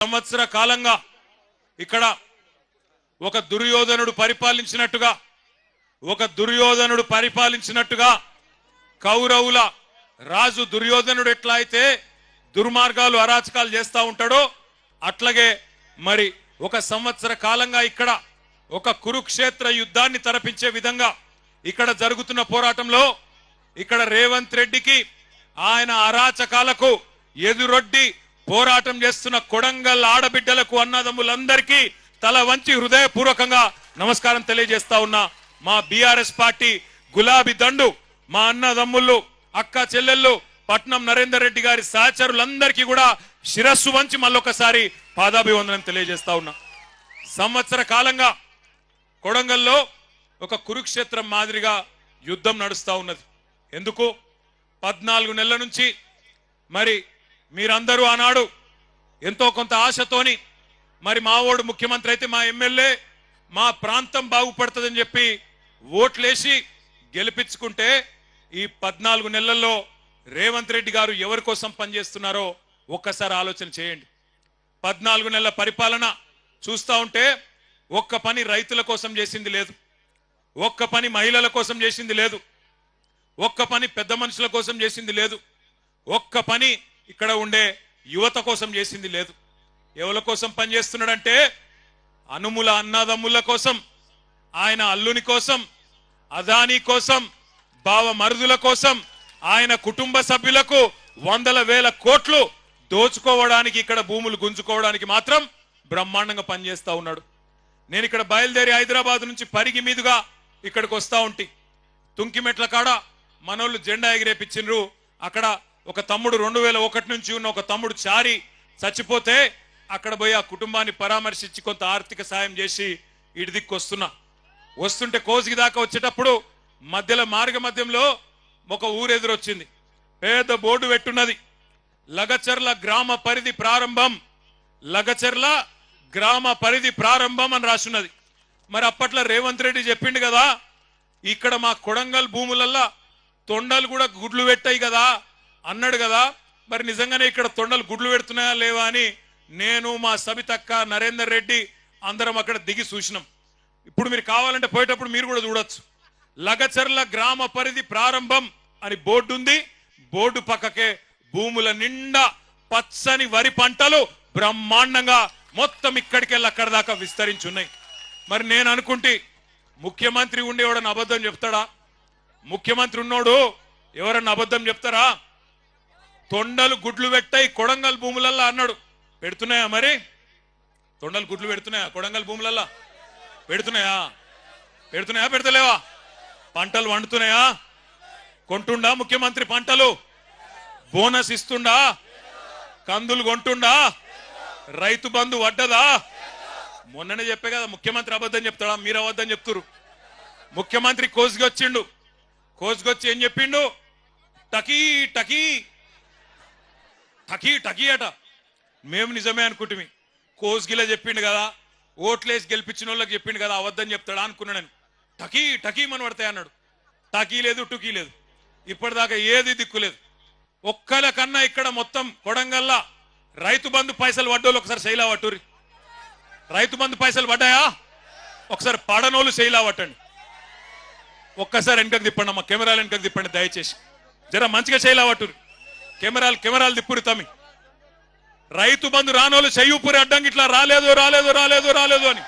సంవత్సర కాలంగా ఇక్కడ ఒక దుర్యోధనుడు పరిపాలించినట్టుగా ఒక దుర్యోధనుడు పరిపాలించినట్టుగా కౌరవుల రాజు దుర్యోధనుడు ఎట్లా అయితే దుర్మార్గాలు అరాచకాలు చేస్తూ ఉంటాడో అట్లాగే మరి ఒక సంవత్సర కాలంగా ఇక్కడ ఒక కురుక్షేత్ర యుద్ధాన్ని తరపించే విధంగా ఇక్కడ జరుగుతున్న పోరాటంలో ఇక్కడ రేవంత్ రెడ్డికి ఆయన అరాచకాలకు ఎదురొడ్డి పోరాటం చేస్తున్న కొడంగల్ ఆడబిడ్డలకు అన్నదమ్ములందరికీ తల వంచి హృదయపూర్వకంగా నమస్కారం తెలియజేస్తా ఉన్నా మా బీఆర్ఎస్ పార్టీ గులాబీ దండు మా అన్నదమ్ముళ్ళు అక్క చెల్లెళ్ళు పట్నం నరేందర్ రెడ్డి గారి సహచరులందరికీ కూడా శిరస్సు వంచి మళ్ళొకసారి పాదాభివందనం తెలియజేస్తా ఉన్నా. సంవత్సర కాలంగా కొడంగల్లో ఒక కురుక్షేత్రం మాదిరిగా యుద్ధం నడుస్తూ ఉన్నది. ఎందుకు? పద్నాలుగు నెలల నుంచి మరి మీరందరూ ఆనాడు ఎంతో కొంత ఆశతోని మరి మా ఓడు ముఖ్యమంత్రి అయితే మా ఎమ్మెల్యే మా ప్రాంతం బాగుపడుతుందని చెప్పి ఓట్లేసి గెలిపించుకుంటే ఈ పద్నాలుగు నెలల్లో రేవంత్ రెడ్డి గారు ఎవరి కోసం పనిచేస్తున్నారో ఒక్కసారి ఆలోచన చేయండి. పద్నాలుగు నెలల పరిపాలన చూస్తా ఉంటే ఒక్క పని రైతుల కోసం చేసింది లేదు. ఒక్క పని మహిళల కోసం చేసింది లేదు. ఒక్క పని పెద్ద మనుషుల కోసం చేసింది లేదు. ఒక్క పని ఇక్కడ ఉండే యువత కోసం చేసింది లేదు. ఎవరి కోసం పనిచేస్తున్నాడంటే అనుముల అన్నదమ్ముల కోసం ఆయన అల్లుని కోసం అదానీ కోసం బావ మరుదుల కోసం ఆయన కుటుంబ సభ్యులకు వందల వేల కోట్లు దోచుకోవడానికి ఇక్కడ భూములు గుంజుకోవడానికి మాత్రం బ్రహ్మాండంగా పనిచేస్తూ ఉన్నాడు. నేను ఇక్కడ బయలుదేరి హైదరాబాద్ నుంచి పరిగి మీదుగా ఇక్కడికి వస్తూ ఉంటి. తుంకిమెట్ల కాడ మనోళ్ళు జెండా ఎగిరేపించిండ్రు అక్కడ ఒక తమ్ముడు రెండు వేల ఒకటి నుంచి ఉన్న ఒక తమ్ముడు చారి చచ్చిపోతే అక్కడ పోయి ఆ కుటుంబాన్ని పరామర్శించి కొంత ఆర్థిక సాయం చేసి ఇటు దిక్కు వస్తున్నా. వస్తుంటే కోసికి దాకా వచ్చేటప్పుడు మధ్యలో మార్గ మధ్యంలో ఒక ఊరు ఎదురొచ్చింది బోర్డు పెట్టున్నది. లగచర్ల గ్రామ పరిధి ప్రారంభం. లగచర్ల గ్రామ పరిధి ప్రారంభం అని రాసున్నది. మరి అప్పట్లో రేవంత్ రెడ్డి చెప్పిండు కదా ఇక్కడ మా కొడంగల్ భూములల్లా తొండలు కూడా గుడ్లు పెట్టాయి కదా అన్నాడు కదా. మరి నిజంగానే ఇక్కడ తొండలు గుడ్లు పెడుతున్నాయా లేవా అని నేను మా సబితక్క నరేందర్ రెడ్డి అందరం అక్కడ దిగి చూసినాం. ఇప్పుడు మీరు కావాలంటే పోయేటప్పుడు మీరు కూడా చూడొచ్చు. లగచర్ల గ్రామ పరిధి ప్రారంభం అని బోర్డు ఉంది. బోర్డు పక్కకే భూముల నిండా పచ్చని వరి పంటలు బ్రహ్మాండంగా మొత్తం ఇక్కడికెళ్ళి అక్కడ దాకా విస్తరించున్నాయి మరి నేను అనుకుంటే ముఖ్యమంత్రి ఉండేవాడని అబద్ధం చెప్తాడా? ముఖ్యమంత్రి ఉన్నోడు ఎవరన్నా అబద్ధం చెప్తారా? తొండలు గుడ్లు పెట్టాయి కొడంగల్ భూములల్లా అన్నాడు. పెడుతున్నాయా మరి? తొండలు గుడ్లు పెడుతున్నాయా? కొడంగల్ భూములల్లా? పెడుతున్నాయా? పెడుతున్నాయా పెడతలేవా? పంటలు వండుతున్నాయా? కొంటుండా ముఖ్యమంత్రి పంటలు? బోనస్ ఇస్తుండా? కందులు కొంటుండా? రైతు బంధు వడ్డదా? మొన్ననే చెప్పే కదా ముఖ్యమంత్రి అబద్ధం చెప్తాడా? మీరు అబద్ధం చెప్తురు ముఖ్యమంత్రి కోసుకొచ్చిండు కోసుకొచ్చి ఏం చెప్పిండు? టకీ టకీ. టకీ టకీ అట. మేము నిజమే అనుకుంటుమి. కోసుగిలా చెప్పిండు కదా ఓట్లేసి గెలిపించిన వాళ్ళకి చెప్పిండు కదా అవద్దని చెప్తాడా అనుకున్నా నేను. టకీ టకీ మన పడతాయి అన్నాడు. టకీ లేదు టుకీ లేదు. ఇప్పటిదాకా ఏది దిక్కులేదు ఒక్కల కన్నా ఇక్కడ మొత్తం కొడంగల్లా రైతు బంధు పైసలు పడ్డోళ్ళు ఒకసారి శైలా పట్టురి రైతు బంధు పైసలు పడ్డాయా? ఒకసారి పడనోళ్ళు శైలా పట్టండి ఒక్కసారి వెనకకు తిప్పండి అమ్మ కెమెరాలు వెనకకు తిప్పండి దయచేసి. జర మంచిగా శైలా కెమెరాలు కెమెరాలు తిప్పురు తమ్మి. రైతు బంధు రానోళ్ళు చెయ్యూపురి అడ్డం ఇట్లా రాలేదు రాలేదు రాలేదు రాలేదు అని.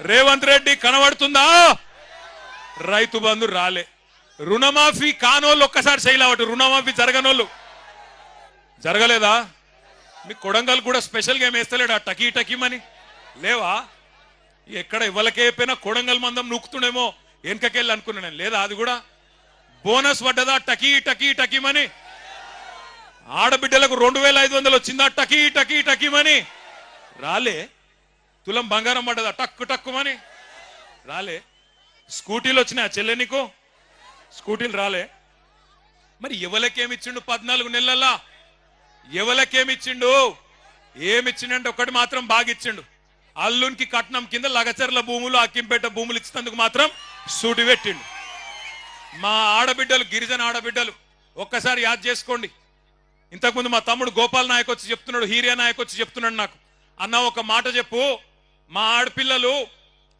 రేవంత్ రెడ్డి కనబడుతుందా? రైతు బంధు రాలే. రుణమాఫీ కానోళ్ళు ఒక్కసారి చేయలేవట్టు రుణమాఫీ జరగనోళ్ళు. జరగలేదా? మీ కొడంగల్ కూడా స్పెషల్గా ఏం ఆ టకీ టకీమని లేవా? ఎక్కడ ఇవ్వలకే అయిపోయినా కొడంగల్ మందం నూకుతుండేమో. వెనకకెళ్ళి అనుకున్నా నేను. లేదా అది కూడా బోనస్ పడ్డదా? టకీ టకీ టకీమని ఆడబిడ్డలకు రెండు వేల ఐదు వందలు వచ్చిందా? టకీ టకీ టకీమని రాలే. తులం బంగారం పడ్డదా? టక్కు టక్కుమని రాలే. స్కూటీలు వచ్చినాయా చెల్లె నీకు? స్కూటీలు రాలే. మరి ఎవలకేమిచ్చిండు పద్నాలుగు నెలల్లో? ఎవలకేమిచ్చిండు? ఏమిచ్చిండంటే ఒకటి మాత్రం బాగా ఇచ్చిండు అల్లునికి కట్నం కింద లగచర్ల భూములు అక్కింపేట భూములు ఇచ్చినందుకు మాత్రం సూటి పెట్టిండు. మా ఆడబిడ్డలు గిరిజన ఆడబిడ్డలు ఒక్కసారి యాద్ చేసుకోండి. ఇంతకుముందు మా తమ్ముడు గోపాల్ నాయక్ వచ్చి చెప్తున్నాడు హీరియా నాయక్ వచ్చి చెప్తున్నాడు నాకు. అన్న ఒక మాట చెప్పు. మా ఆడపిల్లలు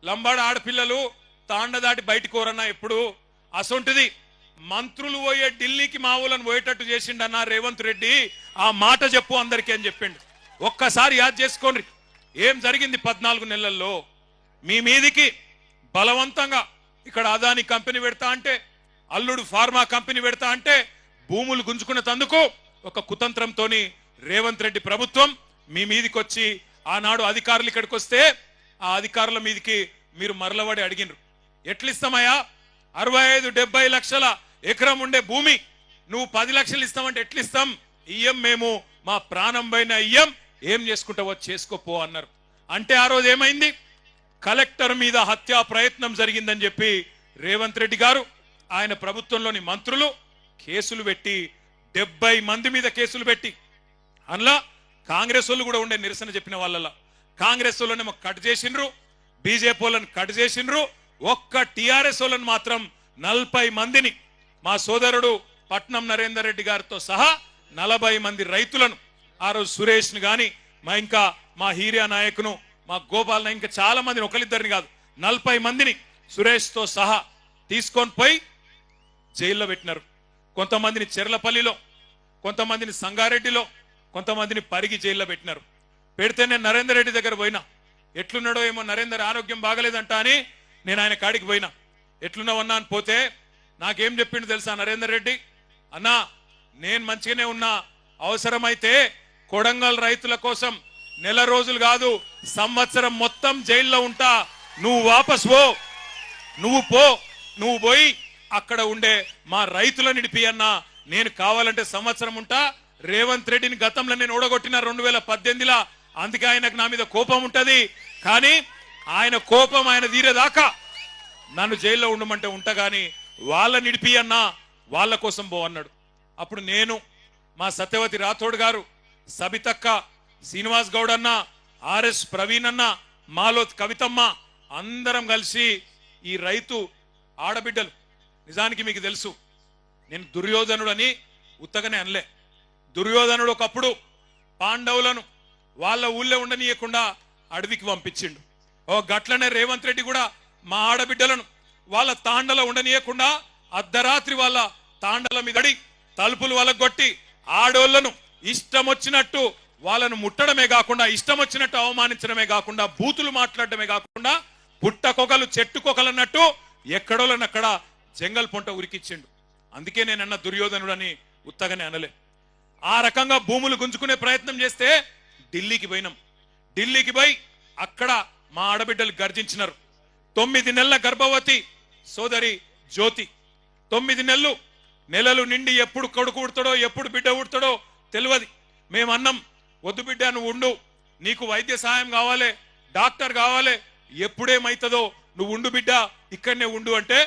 లంబాడ ఆడపిల్లలు తాండ దాటి బయటికి కోరన్నా ఎప్పుడు? అసొంటిది. మంత్రులు పోయే ఢిల్లీకి మా ఊళ్ళని పోయేటట్టు చేసిండన్న రేవంత్ రెడ్డి. ఆ మాట చెప్పు అందరికీ అని చెప్పిండు. ఒక్కసారి యాద్ చేసుకోండి. ఏం జరిగింది పద్నాలుగు నెలల్లో? మీ మీదికి బలవంతంగా ఇక్కడ అదాని కంపెనీ పెడతా అంటే అల్లుడు ఫార్మా కంపెనీ పెడతా అంటే భూములు గుంజుకున్న తందుకు ఒక కుతంత్రంతోని రేవంత్ రెడ్డి ప్రభుత్వం మీ మీదికి వచ్చి ఆనాడు అధికారులు ఇక్కడికి వస్తే ఆ అధికారుల మీదికి మీరు మరలబడి అడిగినరు. ఎట్లిస్తామయ్యా? అరవై ఐదు డెబ్బై లక్షల ఎకరం ఉండే భూమి. నువ్వు పది లక్షలు ఇస్తామంటే ఎట్లిస్తాం? ఇయ్యం మేము మా ప్రాణం పైన ఇయ్యం. ఏం చేసుకుంటావో చేసుకోపో అన్నారు. అంటే ఆ రోజు ఏమైంది? కలెక్టర్ మీద హత్యా ప్రయత్నం జరిగిందని చెప్పి రేవంత్ రెడ్డి గారు ఆయన ప్రభుత్వంలోని మంత్రులు కేసులు పెట్టి డెబ్బై మంది మీద కేసులు పెట్టి అందులో కాంగ్రెస్ వాళ్ళు కూడా ఉండే నిరసన చెప్పిన వాళ్ళలా. కాంగ్రెస్ వాళ్ళనేమో కట్ చేసిండ్రు బీజేపీ వాళ్ళని కట్ చేసిండ్రు ఒక్క టీఆర్ఎస్ వాళ్ళని మాత్రం నలభై మందిని మా సోదరుడు పట్నం నరేందర్ రెడ్డి గారితో సహా నలభై మంది రైతులను ఆ రోజు సురేష్ని మా ఇంకా మా హీరియా నాయకును మా గోపాల్ నాయక్ ఇంకా చాలా మందిని ఒకరిద్దరిని కాదు నలభై మందిని సురేష్తో సహా తీసుకొని పోయి జైల్లో పెట్టినారు. కొంతమందిని చెర్లపల్లిలో కొంతమందిని సంగారెడ్డిలో కొంతమందిని పరిగి జైల్లో పెట్టినారు. పెడితే నేను నరేందర్ రెడ్డి దగ్గర పోయినా. ఎట్లున్నాడో ఏమో నరేందర్ ఆరోగ్యం బాగలేదంట అని నేను ఆయన కాడికి పోయినా. ఎట్లున్నావన్నా అని పోతే నాకేం చెప్పిండు తెలుసా నరేందర్ రెడ్డి? అన్నా నేను మంచిగానే ఉన్నా. అవసరమైతే కొడంగల్ రైతుల కోసం నెల రోజులు కాదు సంవత్సరం మొత్తం జైల్లో ఉంటా. నువ్వు వాపస్ పో. నువ్వు పో. నువ్వు పోయి అక్కడ ఉండే మా రైతులను నిడిపి అన్నా. నేను కావాలంటే సంవత్సరం ఉంటా. రేవంత్ రెడ్డిని గతంలో నేను ఓడగొట్టిన రెండు వేల పద్దెనిమిదిలా అందుకే ఆయనకు నా మీద కోపం ఉంటుంది. కానీ ఆయన కోపం ఆయన తీరేదాకా నన్ను జైల్లో ఉండమంటే ఉంటా కానీ వాళ్ళ నిడిపి అన్నా. వాళ్ళ కోసం పో అన్నాడు. అప్పుడు నేను మా సత్యవతి రాథోడ్ గారు సబితక్క శ్రీనివాస్ గౌడ్ అన్న ఆర్ఎస్ ప్రవీణ్ అన్న మాలోత్ కవితమ్మ అందరం కలిసి ఈ రైతు ఆడబిడ్డలు. నిజానికి మీకు తెలుసు నేను దుర్యోధనుడు అని ఉత్తగనే అనలే. దుర్యోధనుడు ఒకప్పుడు పాండవులను వాళ్ళ ఊళ్ళో ఉండనీయకుండా అడవికి పంపించిండు. ఓ గట్లనే రేవంత్ రెడ్డి కూడా మా ఆడబిడ్డలను వాళ్ళ తాండలో ఉండనీయకుండా అర్ధరాత్రి వాళ్ళ తాండల మీద తలుపులు తలుపులు వాళ్ళగొట్టి ఆడోళ్ళను ఇష్టం వచ్చినట్టు వాళ్ళను ముట్టడమే కాకుండా ఇష్టం వచ్చినట్టు అవమానించడమే కాకుండా బూతులు మాట్లాడడమే కాకుండా పుట్టకొకలు చెట్టుకొకలన్నట్టు ఎక్కడోలనక్కడ జంగల్ పొంట ఉరికిచ్చిండు. అందుకే నేనన్న దుర్యోధనుడని ఉత్తగానే అనలే. ఆ రకంగా భూములు గుంజుకునే ప్రయత్నం చేస్తే ఢిల్లీకి పోయినాం. ఢిల్లీకి పోయి అక్కడ మా ఆడబిడ్డలు గర్జించినారు. తొమ్మిది నెలల గర్భవతి సోదరి జ్యోతి. తొమ్మిది నెలలు నెలలు నిండి ఎప్పుడు కొడుకు ఉడతాడో ఎప్పుడు బిడ్డ ఉడతాడో తెలియదు మేమన్నాం వద్దు బిడ్డ నువ్వు ఉండు. నీకు వైద్య సహాయం కావాలి డాక్టర్ కావాలి. ఎప్పుడేమైతుందో నువ్వు ఉండు బిడ్డ ఇక్కడనే ఉండు అంటే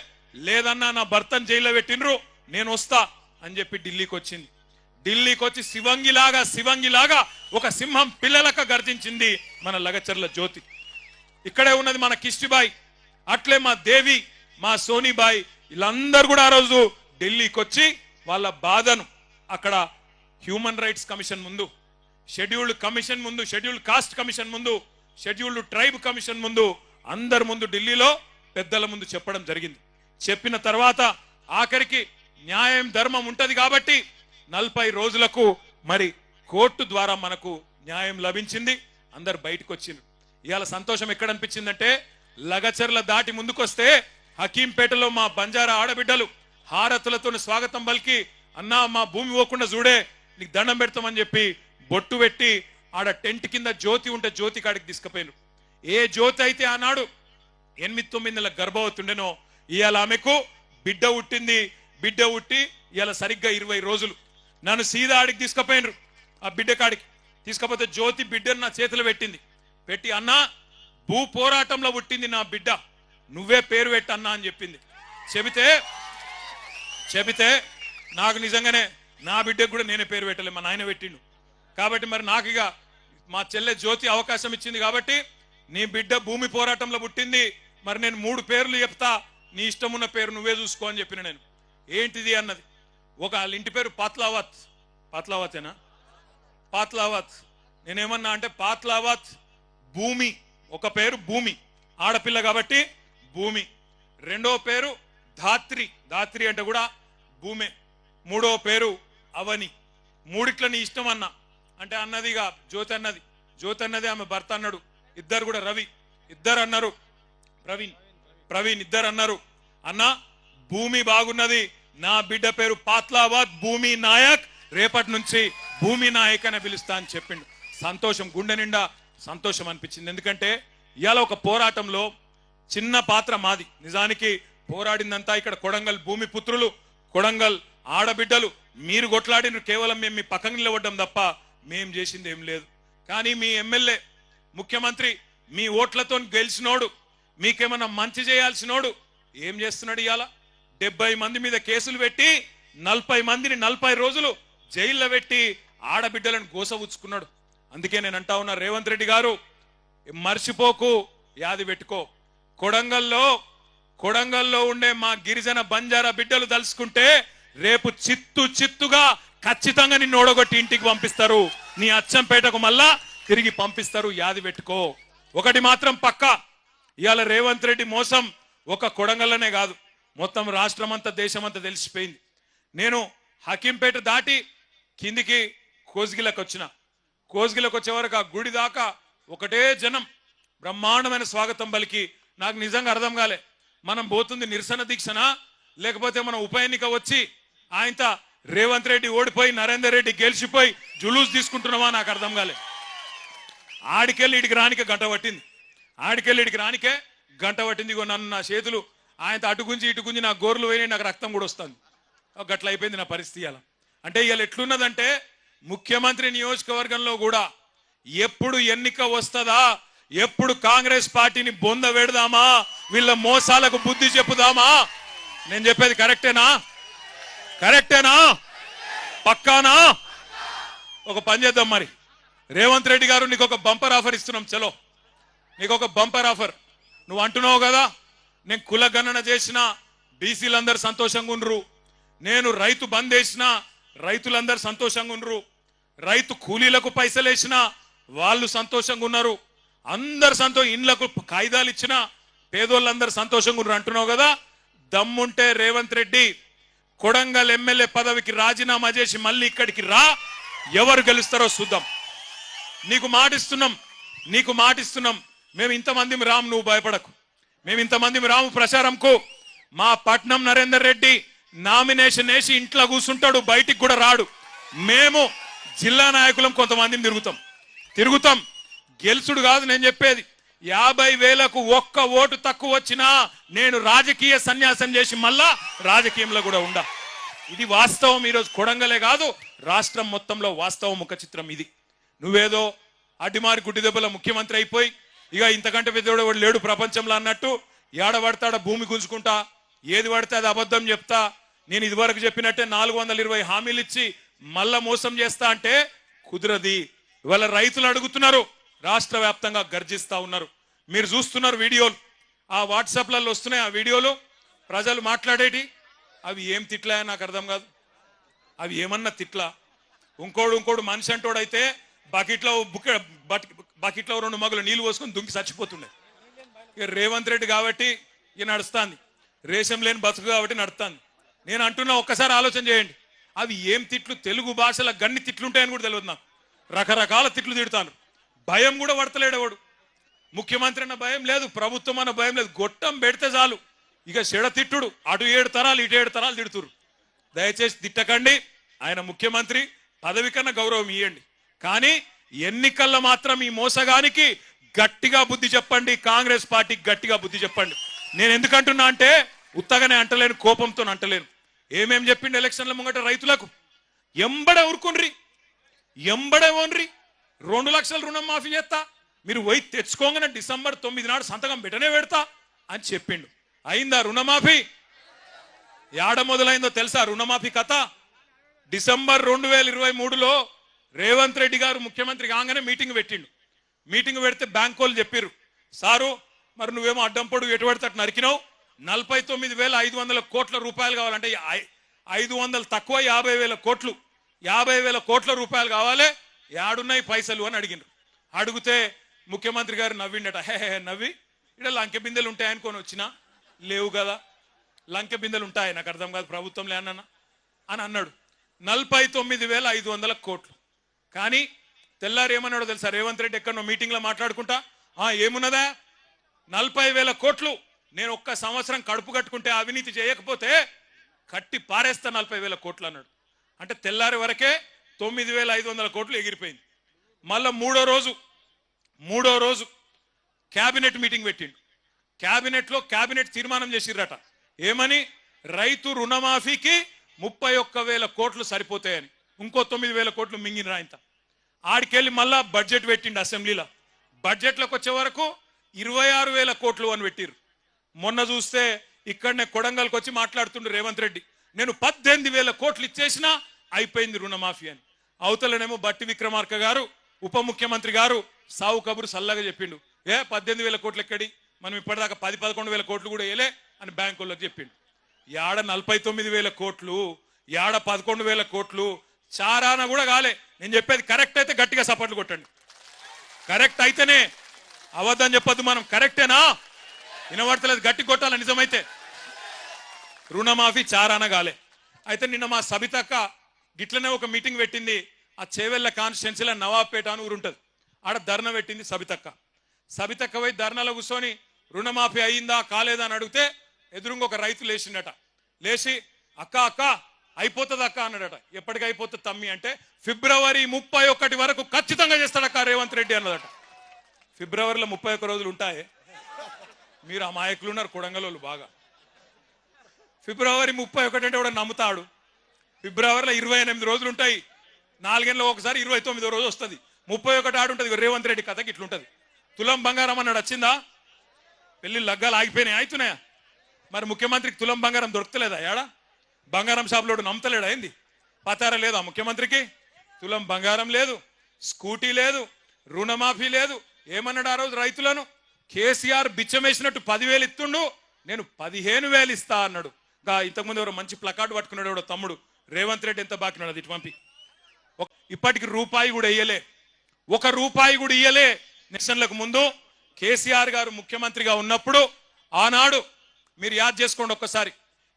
లేదన్నా నా భర్తను జైల్లో పెట్టినరు నేను వస్తా అని చెప్పి ఢిల్లీకి వచ్చింది ఢిల్లీకి వచ్చి శివంగిలాగా శివంగిలాగా ఒక సింహం పిల్లలక గర్జించింది మన లగచర్ల జ్యోతి. ఇక్కడే ఉన్నది మన కిష్టిబాయి అట్లే మా దేవి మా సోనీబాయి వీళ్ళందరూ కూడా ఆ రోజు ఢిల్లీకి వచ్చి వాళ్ళ బాధను అక్కడ హ్యూమన్ రైట్స్ కమిషన్ ముందు షెడ్యూల్డ్ కమిషన్ ముందు షెడ్యూల్డ్ కాస్ట్ కమిషన్ ముందు షెడ్యూల్డ్ ట్రైబ్ కమిషన్ ముందు అందరి ముందు ఢిల్లీలో పెద్దల ముందు చెప్పడం జరిగింది. చెప్పిన తర్వాత ఆఖరికి న్యాయం ధర్మం ఉంటుంది కాబట్టి నలభై రోజులకు మరి కోర్టు ద్వారా మనకు న్యాయం లభించింది అందరు బయటకు వచ్చింది ఇవాళ సంతోషం ఎక్కడ అనిపించిందంటే లగచర్ల దాటి ముందుకొస్తే హకీంపేటలో మా బంజారా ఆడబిడ్డలు హారతులతో స్వాగతం పలికి అన్నా మా భూమి పోకుండా చూడే నీకు దండం పెడతామని చెప్పి బొట్టు పెట్టి ఆడ టెంట్ కింద జ్యోతి ఉంటే జ్యోతి కాడికి తీసుకుపోయిను ఏ జ్యోతి అయితే ఆనాడు ఎనిమిది తొమ్మిది నెలల గర్భవతుండెనో ఇవాళ ఆమెకు బిడ్డ పుట్టింది. బిడ్డ పుట్టి ఇవాళ సరిగ్గా ఇరవై రోజులు. నన్ను సీదా ఆడికి తీసుకుపోయినరు ఆ బిడ్డ కాడికి. తీసుకపోతే జ్యోతి బిడ్డను నా చేతిలో పెట్టింది. పెట్టి అన్నా భూ పోరాటంలో పుట్టింది నా బిడ్డ. నువ్వే పేరు పెట్టన్నా అని చెప్పింది. చెబితే చెబితే నాకు నిజంగానే నా బిడ్డకు కూడా నేనే పేరు పెట్టలే మా నాయన పెట్టిండు. కాబట్టి మరి నాకు ఇక మా చెల్లె జ్యోతి అవకాశం ఇచ్చింది కాబట్టి నీ బిడ్డ భూమి పోరాటంలో పుట్టింది. మరి నేను మూడు పేర్లు చెప్తా నీ ఇష్టం ఉన్న పేరు నువ్వే చూసుకో అని చెప్పిన నేను. ఏంటిది అన్నది? ఒక వాళ్ళ ఇంటి పేరు పాత్లావత్. పాత్లావతేనా? పాత్లావత్. నేనేమన్నా అంటే పాత్లావత్ భూమి. ఒక పేరు భూమి. ఆడపిల్ల కాబట్టి భూమి. రెండో పేరు ధాత్రి. ధాత్రి అంటే కూడా భూమే. మూడో పేరు అవని. మూడిట్ల నీ ఇష్టం అన్న. అంటే అన్నదిగా జ్యోతి అన్నది. జ్యోతి అన్నది ఆమె భర్త అన్నాడు. ఇద్దరు కూడా రవి. ఇద్దరు అన్నారు. ప్రవీణ్. ప్రవీణ్ ఇద్దరు అన్నారు. అన్న భూమి బాగున్నది. నా బిడ్డ పేరు పాత్లాబాద్ భూమి నాయక్. రేపటి నుంచి భూమి నాయక్ అని పిలుస్తా అని చెప్పిండు. సంతోషం గుండె నిండా సంతోషం అనిపించింది. ఎందుకంటే ఇవాళ ఒక పోరాటంలో చిన్న పాత్ర మాది. నిజానికి పోరాడిందంతా ఇక్కడ కొడంగల్ భూమి పుత్రులు. కొడంగల్ ఆడబిడ్డలు మీరు కొట్లాడిన కేవలం మేము మీ పక్కన నిలబడ్డం తప్ప మేం చేసింది ఏం లేదు. కానీ మీ ఎమ్మెల్యే ముఖ్యమంత్రి మీ ఓట్లతో గెలిచినోడు మీకేమన్నా మంచి చేయాల్సినోడు ఏం చేస్తున్నాడు ఇవాళ డెబ్బై మంది మీద కేసులు పెట్టి నలభై మందిని నలభై రోజులు జైల్లో పెట్టి ఆడబిడ్డలను గోసవుచ్చుకున్నాడు అందుకే నేను అంటా ఉన్నా రేవంత్ రెడ్డి గారు మర్చిపోకు యాది పెట్టుకో. కొడంగల్లో కొడంగల్లో ఉండే మా గిరిజన బంజారా బిడ్డలు తలుసుకుంటే రేపు చిత్తు చిత్తుగా ఖచ్చితంగా నిన్ను ఓడగొట్టి ఇంటికి పంపిస్తారు. నీ అచ్చంపేటకు మళ్ళా తిరిగి పంపిస్తారు. యాది పెట్టుకో. ఒకటి మాత్రం పక్కా. ఇవాళ రేవంత్ రెడ్డి మోసం ఒక కొడంగల్లోనే కాదు. మొత్తం రాష్ట్రం అంతా దేశం అంతా తెలిసిపోయింది. నేను హకీంపేట దాటి కిందికి కోజ్గిలకు వచ్చిన. కోజ్గిలకు వచ్చే వరకు ఆ గుడి దాకా ఒకటే జనం. బ్రహ్మాండమైన స్వాగతం పలికి. నాకు నిజంగా అర్థం కాలే. మనం పోతుంది నిరసన దీక్షనా? లేకపోతే మనం ఉప ఎన్నిక వచ్చి ఆయనత రేవంత్ రెడ్డి ఓడిపోయి నరేందర్ రెడ్డి గెలిచిపోయి జులూస్ తీసుకుంటున్నామా నాకు అర్థం కాలే. ఆడికెళ్ళి ఇడికి రానికే గంట పట్టింది. ఆడికెళ్ళి ఇడికి రానికే గంట పట్టింది. నన్ను నా చేతులు ఆయనతో అటు గుంజి ఇటు నా గోర్లు పోయినాయి నాకు రక్తం కూడా వస్తుంది. ఒక గట్ల అయిపోయింది నా పరిస్థితి అలా. అంటే ఇవాళ ఎట్లున్నదంటే ముఖ్యమంత్రి నియోజకవర్గంలో కూడా ఎప్పుడు ఎన్నిక వస్తుందా ఎప్పుడు కాంగ్రెస్ పార్టీని బొంద పెడదామా వీళ్ళ మోసాలకు బుద్ధి చెప్పుదామా? నేను చెప్పేది కరెక్టేనా? కరెక్టేనా? పక్కానా? ఒక పని చేద్దాం మరి. రేవంత్ రెడ్డి గారు నీకు ఒక బంపర్ ఆఫర్ ఇస్తున్నాం చలో. నీకు ఒక బంపర్ ఆఫర్. నువ్వు అంటున్నావు కదా నేను కుల గణన చేసిన బీసీలందరూ సంతోషంగా ఉండ్రు నేను రైతు బంద్ వేసిన రైతులందరూ సంతోషంగా ఉండరు రైతు కూలీలకు పైసలు వేసిన వాళ్ళు సంతోషంగా ఉన్నారు అందరు సంతోషం ఇండ్లకు కాగితాలు ఇచ్చిన పేదోళ్ళందరూ సంతోషంగా ఉన్నారు అంటున్నావు కదా. దమ్ముంటే రేవంత్ రెడ్డి కొడంగల్ ఎమ్మెల్యే పదవికి రాజీనామా చేసి మళ్ళీ ఇక్కడికి రా. ఎవరు గెలుస్తారో చూద్దాం. నీకు మాటిస్తున్నాం. నీకు మాటిస్తున్నాం. మేము ఇంతమంది రాము నువ్వు భయపడకు. మేము ఇంతమంది రాము ప్రచారంకు మా పట్నం నరేందర్ రెడ్డి నామినేషన్ వేసి ఇంట్లో కూర్చుంటాడు బయటికి కూడా రాడు. మేము జిల్లా నాయకులం కొంతమందిని తిరుగుతాం. తిరుగుతాం. గెలుచుడు కాదు నేను చెప్పేది. యాభై వేలకు ఒక్క ఓటు తక్కువ వచ్చినా నేను రాజకీయ సన్యాసం చేసి మళ్ళా రాజకీయంలో కూడా ఉండా. ఇది వాస్తవం ఈరోజు కొడంగలే కాదు రాష్ట్రం మొత్తంలో వాస్తవం ముఖ చిత్రం ఇది. నువ్వేదో అడ్డిమారి గుడ్డి దెబ్బల ముఖ్యమంత్రి అయిపోయి ఇక ఇంతకంటే పెద్దోడు వాడు లేడు ప్రపంచంలో అన్నట్టు ఏడ భూమి గుంజుకుంటా ఏది పడితే అది అబద్ధం చెప్తా నేను ఇదివరకు చెప్పినట్టే నాలుగు వందల ఇరవై హామీలు ఇచ్చి మళ్ళా మోసం చేస్తా అంటే కుదరది. ఇవాళ రైతులు అడుగుతున్నారు రాష్ట్ర వ్యాప్తంగా గర్జిస్తూ ఉన్నారు. మీరు చూస్తున్నారు వీడియోలు. ఆ వాట్సాప్లలో వస్తున్నాయి ఆ వీడియోలు. ప్రజలు మాట్లాడేటి? అవి ఏం తిట్లా నాకు అర్థం కాదు. అవి ఏమన్నా తిట్లా? ఇంకోడు ఇంకోడు మనిషి అంటోడైతే బకెట్లో బుక్ బకెట్లో రెండు మగులు నీళ్ళు పోసుకొని దుంకి చచ్చిపోతుండే. ఇక రేవంత్ రెడ్డి కాబట్టి ఇక నడుస్తుంది. రేషం లేని బతుకు కాబట్టి నడుస్తుంది. నేను అంటున్నా ఒక్కసారి ఆలోచన చేయండి. అవి ఏం తిట్లు? తెలుగు భాషల గన్ని తిట్లుంటాయని కూడా తెలియదు నాకు. రకరకాల తిట్లు తిడతాను భయం కూడా పడతలేడు ఎవడు ముఖ్యమంత్రి అన్న భయం లేదు ప్రభుత్వం అన్న భయం లేదు. గొట్టం పెడితే చాలు. ఇక చెడ తిట్టుడు. అటు ఏడు తరాలు ఇటు ఏడు తరాలు తిడుతురు దయచేసి తిట్టకండి. ఆయన ముఖ్యమంత్రి పదవి కన్నా గౌరవం ఇవ్వండి కానీ ఎన్నికల్లో మాత్రం ఈ మోసగానికి గట్టిగా బుద్ధి చెప్పండి. కాంగ్రెస్ పార్టీకి గట్టిగా బుద్ధి చెప్పండి. నేను ఎందుకంటున్నా అంటే ఉత్తగానే అంటలేను కోపంతో అంటలేను. ఏమేం చెప్పిండు ఎలక్షన్ల ముంగట రైతులకు? ఎంబడ ఊరుకుండ్రి. ఎంబడే ఓన్రి. రెండు లక్షల రుణం మాఫీ చేస్తా. మీరు పోయి తెచ్చుకోగానే డిసెంబర్ తొమ్మిది నాడు సంతకం పెట్టనే పెడతా అని చెప్పిండు. అయిందా రుణమాఫీ? ఏడ మొదలైందో తెలుసా రుణమాఫీ కథ? డిసెంబర్ రెండు వేల ఇరవై మూడులో రేవంత్ రెడ్డి గారు ముఖ్యమంత్రి కాగానే మీటింగ్ పెట్టిండు. మీటింగ్ పెడితే బ్యాంక్ వాళ్ళు చెప్పారు సారు మరి నువ్వేమో అడ్డం పొడుగు ఎటు పెడితే అటు నరికినావు? నలభై తొమ్మిది వేల ఐదు వందల కోట్ల రూపాయలు కావాలంటే ఐ- ఐదు వందలు తక్కువ యాభై వేల కోట్లు యాభై వేల కోట్ల రూపాయలు కావాలి యాడున్నాయి పైసలు అని అడిగిండ్రు. అడిగితే ముఖ్యమంత్రి గారు నవ్విండట హే హే, నవ్వి? ఇక్కడ లంకె బిందెలు ఉంటాయనుకొని వచ్చినా? లేవు కదా. లంకె బిందెలు ఉంటాయి? నాకు అర్థం కాదు ప్రభుత్వం లేనన్న అని అన్నాడు. నలభై తొమ్మిది వేల ఐదు వందల కోట్లు. కానీ తెల్లారు ఏమన్నాడో తెలుసా? రేవంత్ రెడ్డి ఎక్కడో మీటింగ్లో మాట్లాడుకుంటా? ఆ ఏమున్నదా? నలభై వేల కోట్లు. నేను ఒక్క సంవత్సరం కడుపు కట్టుకుంటే అవినీతి చేయకపోతే కట్టి పారేస్తా నలభై వేల కోట్లు అన్నాడు. అంటే తెల్లారి వరకే తొమ్మిది వేల ఐదు వందల కోట్లు ఎగిరిపోయింది. మళ్ళా మూడో రోజు మూడో రోజు క్యాబినెట్ మీటింగ్ పెట్టిండు. క్యాబినెట్లో క్యాబినెట్ తీర్మానం చేసిర్రట. ఏమని? రైతు రుణమాఫీకి ముప్పై ఒక్క వేల కోట్లు సరిపోతాయని. ఇంకో తొమ్మిది వేల కోట్లు మింగిన రాయంత ఆడికెళ్ళి మళ్ళా బడ్జెట్ పెట్టిండు అసెంబ్లీలో. బడ్జెట్లోకి వచ్చే వరకు ఇరవై ఆరు వేల కోట్లు అని పెట్టిర్రు. మొన్న చూస్తే ఇక్కడనే కొడంగల్కి వచ్చి మాట్లాడుతుండు రేవంత్ రెడ్డి. నేను పద్దెనిమిది వేల కోట్లు ఇచ్చేసినా అయిపోయింది రుణమాఫీ అని. అవతలనేమో బట్టి విక్రమార్క గారు ఉప ముఖ్యమంత్రి గారు సావు కబురు సల్లగా చెప్పిండు. ఏ పద్దెనిమిది వేల కోట్లు ఎక్కడి? మనం ఇప్పటిదాకా పది పదకొండు వేల కోట్లు కూడా వేయలే అని బ్యాంకులకు చెప్పిండు. యాడ నలభై తొమ్మిది వేల కోట్లు యాడ పదకొండు వేల కోట్లు చారాన కూడా కాలే. నేను చెప్పేది కరెక్ట్ అయితే గట్టిగా సపోర్ట్లు కొట్టండి. కరెక్ట్ అయితేనే అవద్దని చెప్పొద్దు మనం. కరెక్టేనా? వినబడతలేదు గట్టి కొట్టాలి నిజమైతే? రుణమాఫీ చారాన కాలే. అయితే నిన్న మా సబితక్క గిట్లనే ఒక మీటింగ్ పెట్టింది. ఆ చేవెళ్ళ కాన్స్టిట్యున్సీలో నవాబ్పేట అని ఊరుంటుంది. ఆడ ధర్నా పెట్టింది సబితక్క. సబితక్క పోయి ధర్నాలో కూర్చొని రుణమాఫీ అయిందా కాలేదా? అని అడిగితే ఎదురుంగా ఒక రైతు లేచిండట. లేచి అక్క అక్క అయిపోతుంది అక్క? అన్నాడట. ఎప్పటికి అయిపోతుంది తమ్మి? అంటే ఫిబ్రవరి ముప్పై ఒకటి వరకు ఖచ్చితంగా చేస్తాడక్క రేవంత్ రెడ్డి అన్నదట. ఫిబ్రవరిలో ముప్పై ఒక్క రోజులు ఉంటాయి. మీరు అమాయకులు ఉన్నారు కొడంగలోళ్ళు బాగా. ఫిబ్రవరి ముప్పై ఒకటి అంటే కూడా నమ్ముతాడు. ఫిబ్రవరిలో ఇరవై ఎనిమిది రోజులు ఉంటాయి. నాలుగేళ్ళలో ఒకసారి ఇరవై తొమ్మిదో రోజు వస్తుంది. ముప్పై ఒకటి ఆడు ఉంటుంది. రేవంత్ రెడ్డి కథకి ఇట్లుంటుంది. తులం బంగారం అన్నాడు వచ్చిందా? పెళ్ళి లగ్గాలు ఆగిపోయినాయి? అవుతున్నాయా మరి ముఖ్యమంత్రికి తులం బంగారం దొరకలేదా ఏడా? బంగారం షాపులోడు నమ్మతలేడా? ఏంది? పతారా లేదా ముఖ్యమంత్రికి? తులం బంగారం లేదు స్కూటీ లేదు రుణమాఫీ లేదు. ఏమన్నాడు ఆ రోజు రైతులను? కేసీఆర్ బిచ్చమేసినట్టు పదివేలు ఇస్తుండు నేను పదిహేను వేలు ఇస్తా అన్నాడు. గా ఇంతకుముందు ఎవరో మంచి ప్లకార్డు పట్టుకున్నాడు ఎవడో తమ్ముడు. రేవంత్ రెడ్డి ఎంత బాకినాడు అది ఇటు పంపి. ఇప్పటికి రూపాయి కూడా ఇయ్యలే. ఒక రూపాయి కూడా ఇయ్యలే. నిరసనలకు ముందు కేసీఆర్ గారు ముఖ్యమంత్రిగా ఉన్నప్పుడు ఆనాడు మీరు యాద్ చేసుకోండి ఒక్కసారి.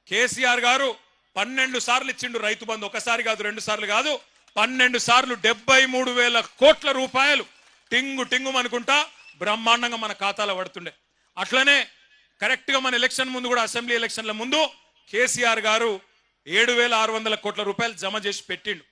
కేసీఆర్ గారు పన్నెండు సార్లు ఇచ్చిండు రైతు బంధు. ఒకసారి కాదు రెండు సార్లు కాదు. పన్నెండు సార్లు డెబ్బై మూడు వేల కోట్ల రూపాయలు టింగు టింగు అనుకుంటా బ్రహ్మాండంగా మన ఖాతాలో పడుతుండే. అట్లనే కరెక్ట్గా మన ఎలక్షన్ ముందు కూడా అసెంబ్లీ ఎలక్షన్ల ముందు కేసీఆర్ గారు ఏడు వేల ఆరు వందల కోట్ల రూపాయలు జమ చేసి పెట్టిండు.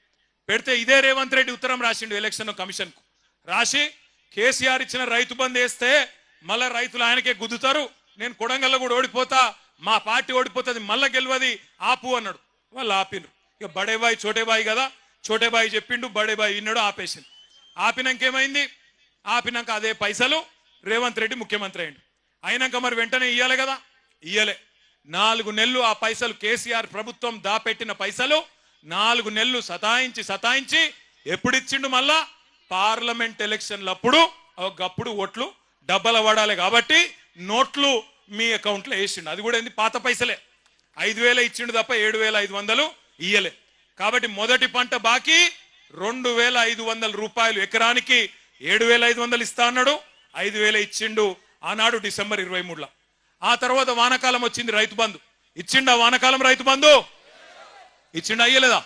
పెడితే ఇదే రేవంత్ రెడ్డి ఉత్తరం రాసిండు ఎలక్షన్ కమిషన్కు. రాసి కేసీఆర్ ఇచ్చిన రైతు బంద్ వేస్తే మళ్ళా రైతులు ఆయనకే గుద్దుతారు. నేను కొడంగల్లో కూడా ఓడిపోతా మా పార్టీ ఓడిపోతుంది మళ్ళా గెలవది ఆపు అన్నాడు. వాళ్ళు ఆపినరు ఇక బడేబాయి చోటేబాయి కదా. చోటేబాయి చెప్పిండు బడేబాయి విన్నాడు ఆపేసింది ఆపినాక ఏమైంది? ఆపినాక అదే పైసలు రేవంత్ రెడ్డి ముఖ్యమంత్రి అయ్యిండు. అయినాక మరి వెంటనే ఇయ్యాలి కదా? ఇయ్యలే. నాలుగు నెలలు ఆ పైసలు కేసీఆర్ ప్రభుత్వం దాపెట్టిన పైసలు నాలుగు నెలలు సతాయించి సతాయించి ఎప్పుడు ఇచ్చిండు మళ్ళా? పార్లమెంట్ ఎలక్షన్లప్పుడు ఒకప్పుడు ఓట్లు డబ్బల పడాలి కాబట్టి నోట్లు మీ అకౌంట్లో వేసిండు. అది కూడా ఏంది? పాత పైసలే. ఐదు వేల ఇచ్చిండు తప్ప ఏడు వేల ఐదు వందలు ఇయ్యలే. కాబట్టి మొదటి పంట బాకీ రెండు వేల ఐదు వందల రూపాయలు ఎకరానికి ఏడు వేల ఐదు వందలు ఇస్తా అన్నాడు. ఐదు వేల ఇచ్చిండు ఆనాడు డిసెంబర్ ఇరవై మూడులో. ఆ తర్వాత వానకాలం వచ్చింది రైతు బంధు. ఇచ్చిండా వానకాలం రైతు బంధు? ఇచ్చిండా ఇయ్యలేదా?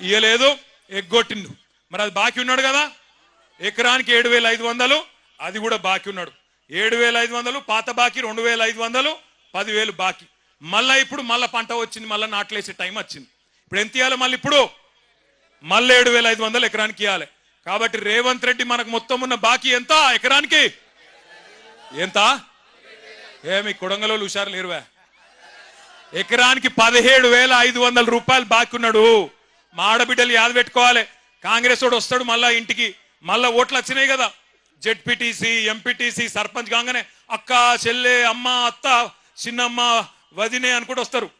ఇయ్యలేదు ఎగ్గొట్టిండు. మరి అది బాకీ ఉన్నాడు కదా? ఎకరానికి ఏడు వేల ఐదు వందలు అది కూడా బాకీ ఉన్నాడు. ఏడు వేల ఐదు వందలు పాత బాకీ రెండు వేల ఐదు వందలు పదివేలు బాకీ. మళ్ళా ఇప్పుడు మళ్ళా పంట వచ్చింది మళ్ళీ నాట్లేసే టైం వచ్చింది. ఇప్పుడు ఎంత ఇవ్వాలి మళ్ళీ ఇప్పుడు? మళ్ళీ ఏడు వేల ఐదు వందలు ఎకరానికి ఇవ్వాలి కాబట్టి రేవంత్ రెడ్డి మనకు మొత్తం ఉన్న బాకీ ఎంత? ఎకరానికి? ఎంత? ఏమి కొడంగలో హుషారు లేరువా. ఎకరానికి పదిహేడు వేల ఐదు వందల రూపాయలు బాకున్నాడు మా ఆడబిడ్డలు యాద పెట్టుకోవాలి. కాంగ్రెస్ వాడు వస్తాడు మళ్ళా ఇంటికి. మళ్ళా ఓట్లు వచ్చినాయి కదా. జెడ్పీటీసీ ఎంపీటీసీ సర్పంచ్ కాగానే అక్క చెల్లె అమ్మ అత్త చిన్నమ్మ వదినే అనుకుంటూ వస్తారు.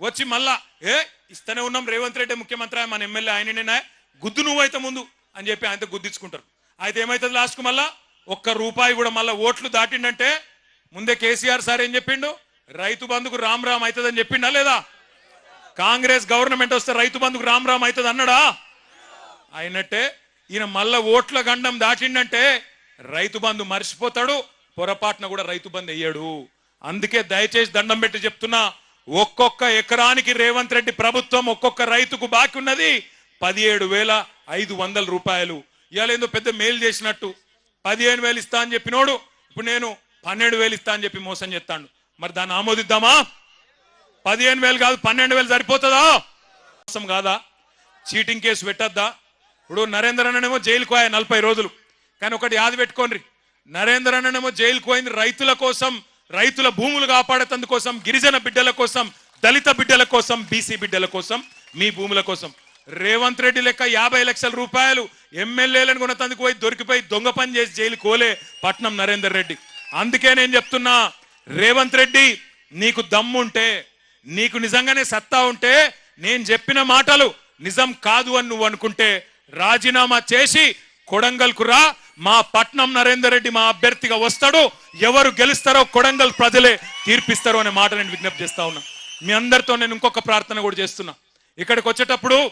వచ్చి మళ్ళా ఏ ఇస్తూనే ఉన్నాం రేవంత్ రెడ్డి ముఖ్యమంత్రి మన ఎమ్మెల్యే ఆయన గుద్దు నువ్వైతే ముందు అని చెప్పి ఆయనతో గుద్దించుకుంటారు. అయితే ఏమైతుంది లాస్ట్కు మళ్ళా ఒక్క రూపాయి కూడా మళ్ళీ ఓట్లు దాటిండంటే ముందే కేసీఆర్ సార్ ఏం చెప్పిండు? రైతు బంధుకు రామ్ రామ్ అవుతుందని చెప్పిండా లేదా? కాంగ్రెస్ గవర్నమెంట్ వస్తే రైతు బంధుకు రామ్ రామ్ అవుతుంది అన్నాడా? అయినట్టే ఈయన మళ్ళా ఓట్ల గండం దాటిండంటే రైతు బంధు మర్చిపోతాడు పొరపాటున కూడా రైతు బంధు అయ్యాడు అందుకే దయచేసి దండం పెట్టి చెప్తున్నా ఒక్కొక్క ఎకరానికి రేవంత్ రెడ్డి ప్రభుత్వం ఒక్కొక్క రైతుకు బాకి ఉన్నది పదిహేడు వేల ఐదు వందల రూపాయలు. ఇవాళ ఏందో పెద్ద మేలు చేసినట్టు. పదిహేను వేలు ఇస్తా అని చెప్పినోడు. ఇప్పుడు నేను పన్నెండు వేలు ఇస్తా అని చెప్పి మోసం చేస్తాడు. మరి దాన్ని ఆమోదిద్దామా? పదిహేను వేలు కాదు పన్నెండు వేలు సరిపోతుందా? మోసం కాదా? చీటింగ్ కేసు పెట్టద్దా? ఇప్పుడు నరేంద్ర అన్ననేమో జైలుకు పోయా నలభై రోజులు. కానీ ఒకటి యాది పెట్టుకోండి. నరేంద్ర అన్ననేమో జైలుకు పోయింది రైతుల కోసం రైతుల భూములు కాపాడేతందుకోసం గిరిజన బిడ్డల కోసం దళిత బిడ్డల కోసం బీసీ బిడ్డల కోసం మీ భూముల కోసం. రేవంత్ రెడ్డి లెక్క యాభై లక్షల రూపాయలు ఎమ్మెల్యేలను కొనతందుకు పోయి దొరికిపోయి దొంగ పని చేసి జైలు కోలే పట్నం నరేందర్ రెడ్డి. అందుకే నేను చెప్తున్నా రేవంత్ రెడ్డి నీకు దమ్ముంటే నీకు నిజంగానే సత్తా ఉంటే నేను చెప్పిన మాటలు నిజం కాదు అని నువ్వు అనుకుంటే రాజీనామా చేసి కొడంగల్కు రా. మా పట్నం నరేందర్ రెడ్డి మా అభ్యర్థిగా వస్తాడు. ఎవరు గెలుస్తారో కొడంగల్ ప్రజలే తీర్పిస్తారో అనే మాట నేను విజ్ఞప్తి చేస్తా ఉన్నా. మీ అందరితో నేను ఇంకొక ప్రార్థన కూడా చేస్తున్నా. ఇక్కడికి వచ్చేటప్పుడు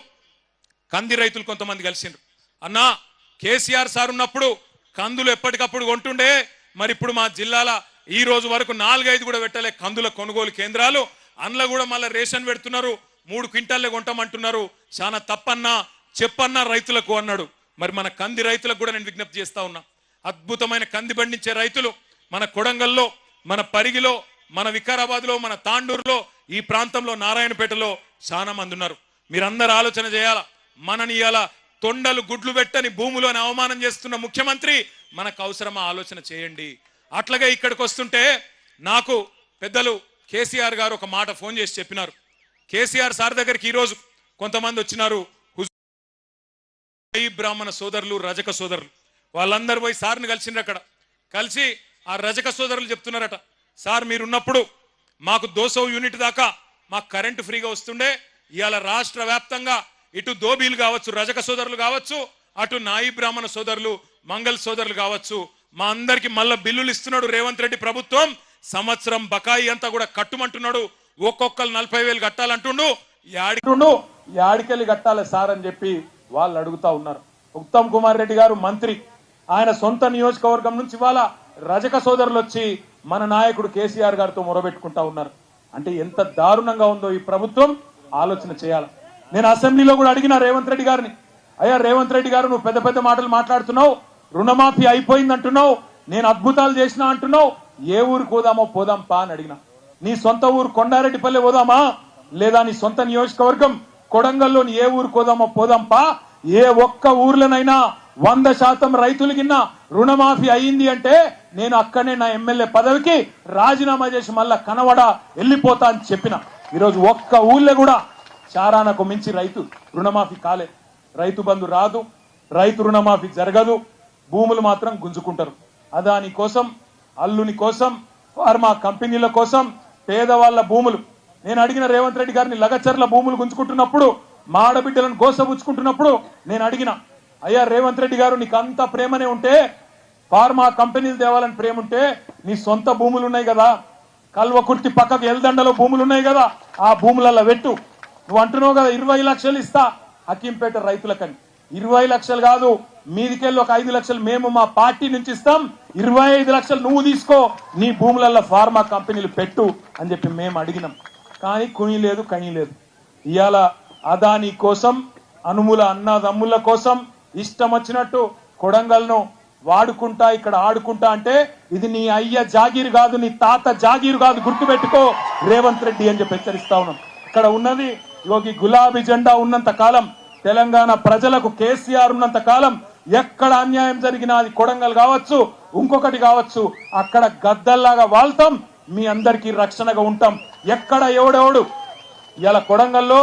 కంది రైతులు కొంతమంది కలిసిండ్రు. అన్నా కేసీఆర్ సార్ ఉన్నప్పుడు కందులు ఎప్పటికప్పుడు కొంటుండే మరి ఇప్పుడు మా జిల్లాల ఈ రోజు వరకు నాలుగైదు కూడా పెట్టలే కందుల కొనుగోలు కేంద్రాలు. అందులో కూడా మళ్ళీ రేషన్ పెడుతున్నారు. మూడు క్వింటాల్లే కొంటామంటున్నారు. చాలా తప్పన్నా చెప్పన్నా రైతులకు అన్నాడు. మరి మన కంది రైతులకు కూడా నేను విజ్ఞప్తి చేస్తా ఉన్నా. అద్భుతమైన కంది పండించే రైతులు మన కొడంగల్లో మన పరిగిలో మన వికారాబాద్లో మన తాండూరులో ఈ ప్రాంతంలో నారాయణపేటలో చాలా మంది ఉన్నారు. మీరందరూ ఆలోచన చేయాలా? మనని ఇవాళ తొండలు గుడ్లు పెట్టని భూములను అవమానం చేస్తున్న ముఖ్యమంత్రి మనకు అవసరమా ఆలోచన చేయండి. అట్లాగే ఇక్కడికి వస్తుంటే నాకు పెద్దలు కేసీఆర్ గారు ఒక మాట ఫోన్ చేసి చెప్పినారు. కేసీఆర్ సార్ దగ్గరికి ఈరోజు కొంతమంది వచ్చినారు. బ్రాహ్మణ సోదరులు రజక సోదరులు. వాళ్ళందరూ పోయి సార్ని కలిసిండ్రు అక్కడ. కలిసి ఆ రజక సోదరులు చెప్తున్నారట సార్ మీరున్నప్పుడు మాకు దోసో యూనిట్ దాకా మాకు కరెంటు ఫ్రీగా వస్తుండే. ఇవాళ రాష్ట్ర వ్యాప్తంగా ఇటు దోబీలు కావచ్చు రజక సోదరులు కావచ్చు అటు నాయి బ్రాహ్మణ సోదరులు మంగళ సోదరులు కావచ్చు మా అందరికి మళ్ళీ బిల్లులు ఇస్తున్నాడు రేవంత్ రెడ్డి ప్రభుత్వం. సంవత్సరం బకాయి అంతా కూడా కట్టుమంటున్నాడు. ఒక్కొక్కరు నలభై వేలు కట్టాలంటుండు. యాడి యాడికెళ్ళి కట్టాలి సార్ అని చెప్పి వాళ్ళు అడుగుతా ఉన్నారు. ఉత్తమ్ కుమార్ రెడ్డి గారు మంత్రి. ఆయన సొంత నియోజకవర్గం నుంచి ఇవాళ రజక సోదరులు వచ్చి మన నాయకుడు కేసీఆర్ గారితో మొరబెట్టుకుంటా ఉన్నారు. అంటే ఎంత దారుణంగా ఉందో ఈ ప్రభుత్వం ఆలోచన చేయాలి. నేను అసెంబ్లీలో కూడా అడిగిన రేవంత్ రెడ్డి గారిని అయ్యా రేవంత్ రెడ్డి గారు నువ్వు పెద్ద పెద్ద మాటలు మాట్లాడుతున్నావు. రుణమాఫీ అయిపోయింది అంటున్నావు నేను అద్భుతాలు చేసిన అంటున్నావు ఏ ఊరికి పోదామో పోదాం పా అని అడిగిన. నీ సొంత ఊరు కొండారెడ్డిపల్లి పోదామా? లేదా నీ సొంత నియోజకవర్గం కొడంగల్లోని ఏ ఊరు పోదామో పోదాంపా? ఏ ఒక్క ఊర్లోనైనా వంద శాతం రైతులు కింద రుణమాఫీ అయ్యింది అంటే నేను అక్కడనే నా ఎమ్మెల్యే పదవికి రాజీనామా చేసి మళ్ళా కనవడ వెళ్ళిపోతా అని చెప్పిన. ఈరోజు ఒక్క ఊళ్ళో కూడా చారానకు మించి రైతు రుణమాఫీ కాలే. రైతు బంధు రాదు రైతు రుణమాఫీ జరగదు. భూములు మాత్రం గుంజుకుంటారు. అదాని కోసం అల్లుని కోసం ఫార్మా కంపెనీల కోసం పేదవాళ్ళ భూములు. నేను అడిగిన రేవంత్ రెడ్డి గారిని లగచర్ల భూములు గుంజుకుంటున్నప్పుడు మా ఆడబిడ్డలను గోసబుచ్చుకుంటున్నప్పుడు నేను అడిగిన అయ్యా రేవంత్ రెడ్డి గారు నీకు అంత ప్రేమనే ఉంటే ఫార్మా కంపెనీలు తేవాలని ప్రేమ ఉంటే నీ సొంత భూములు ఉన్నాయి కదా కల్వకుర్తి పక్కకు ఎల్దండలో భూములు ఉన్నాయి కదా. ఆ భూములలో పెట్టు నువ్వు అంటున్నావు కదా ఇరవై లక్షలు ఇస్తా హకీంపేట రైతులకని. ఇరవై లక్షలు కాదు మీదికెళ్ళి ఒక ఐదు లక్షలు మేము మా పార్టీ నుంచి ఇస్తాం. ఇరవై ఐదు లక్షలు నువ్వు తీసుకో. నీ భూములలో ఫార్మా కంపెనీలు పెట్టు అని చెప్పి మేము అడిగినాం. కానీ కుని లేదు కని లేదు. ఇవాళ అదాని కోసం అనుముల అన్నదమ్ముల కోసం ఇష్టం వచ్చినట్టు కొడంగల్ను వాడుకుంటా ఇక్కడ ఆడుకుంటా అంటే ఇది నీ అయ్య జాగీరు కాదు నీ తాత జాగీరు కాదు గుర్తుపెట్టుకో. రేవంత్ రెడ్డి అని చెప్పి హెచ్చరిస్తా ఉన్నాం. ఇక్కడ ఉన్నది యోగి గులాబీ జెండా ఉన్నంత కాలం తెలంగాణ ప్రజలకు కేసీఆర్ ఉన్నంత కాలం ఎక్కడ అన్యాయం జరిగినా అది కొడంగల్ కావచ్చు ఇంకొకటి కావచ్చు అక్కడ గద్దల్లాగా వాళ్తాం మీ అందరికీ రక్షణగా ఉంటాం. ఎక్కడ ఎవడెవడు? ఇలా కొడంగల్లో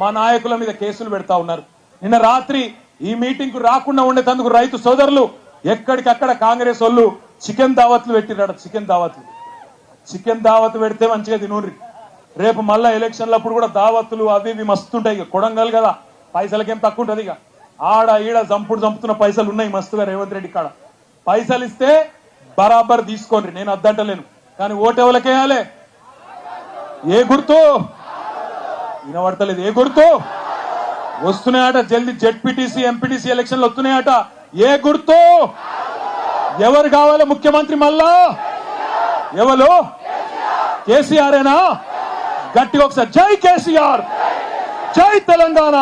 మా నాయకుల మీద కేసులు పెడతా ఉన్నారు. నిన్న రాత్రి ఈ మీటింగ్కు రాకుండా ఉండేటందుకు రైతు సోదరులు ఎక్కడికక్కడ కాంగ్రెస్ వాళ్ళు చికెన్ దావత్లు పెట్టిరాడు చికెన్ దావత్లు. చికెన్ దావత్ పెడితే మంచిగా తినూరి రేపు మళ్ళా ఎలక్షన్లప్పుడు కూడా దావత్తులు అవి ఇవి మస్తుంటాయి ఇక కొడంగల్ కదా. పైసలకేం తక్కువ ఉంటుంది ఇక. ఆడ ఈడ చంపుడు చంపుతున్న పైసలు ఉన్నాయి మస్తుగా రేవంత్ రెడ్డి కాడ. పైసలు ఇస్తే బరాబర్ తీసుకోండి. నేను అద్దంటలేను. కానీ ఓటు ఎవరికేయాలి ఏ గుర్తు? వినబడతలేదు. ఏ గుర్తు? వస్తున్నాయట జల్ది జెడ్పీటీసీ ఎంపీటీసీ ఎలక్షన్లు వస్తున్నాయట. ఏ గుర్తు? ఎవరు కావాలి? ముఖ్యమంత్రి మళ్ళా? ఎవరు? కేసీఆర్ ఏనా గట్టిగా ఒకసారి జై కేసీఆర్! జై తెలంగాణ!